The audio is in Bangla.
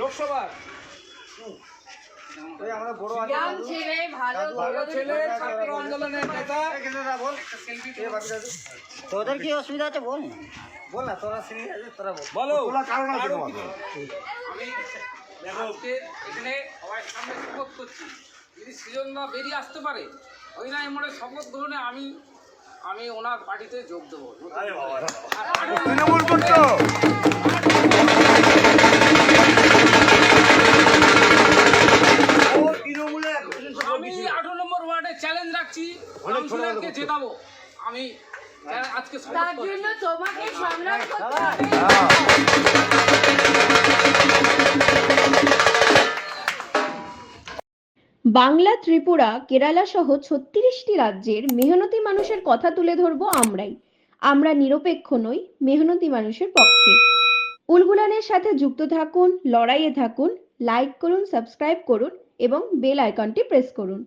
লোকসভার আমরা বড় আছে ছেলে ভালো ভালো ছেলে ছাত্র আন্দোলনের নেতা। তোদের কি অসুবিধা আছে বল? বল না তোরা তোরা বল। বলো। কারণ আছে আমি আজকে এখানে সবাই সামনে শপথ করছি। যদি সৃজন দা বেরিয়ে আসতে পারে ওই না এমন শপথ গ্রহণে আমি আমি ওনার পার্টিতে যোগ দেবো। তৃণমূল আমি আঠারো নম্বর ওয়ার্ডে চ্যালেঞ্জ রাখছি। কাউন্সিলরকে জেতাবো। আমি আজকে তার জন্য তোমাকে সংগ্রাম করতে বাংলা ত্রিপুরা কেরালা সহ ছত্রিশটি রাজ্যের মেহনতি মানুষের কথা তুলে ধরবো আমরাই। আমরা নিরপেক্ষ নই মেহনতি মানুষের পক্ষে। উলগুলানের সাথে যুক্ত থাকুন লড়াইয়ে থাকুন লাইক করুন সাবস্ক্রাইব করুন। এবং বেল আইকনটি প্রেস করুন।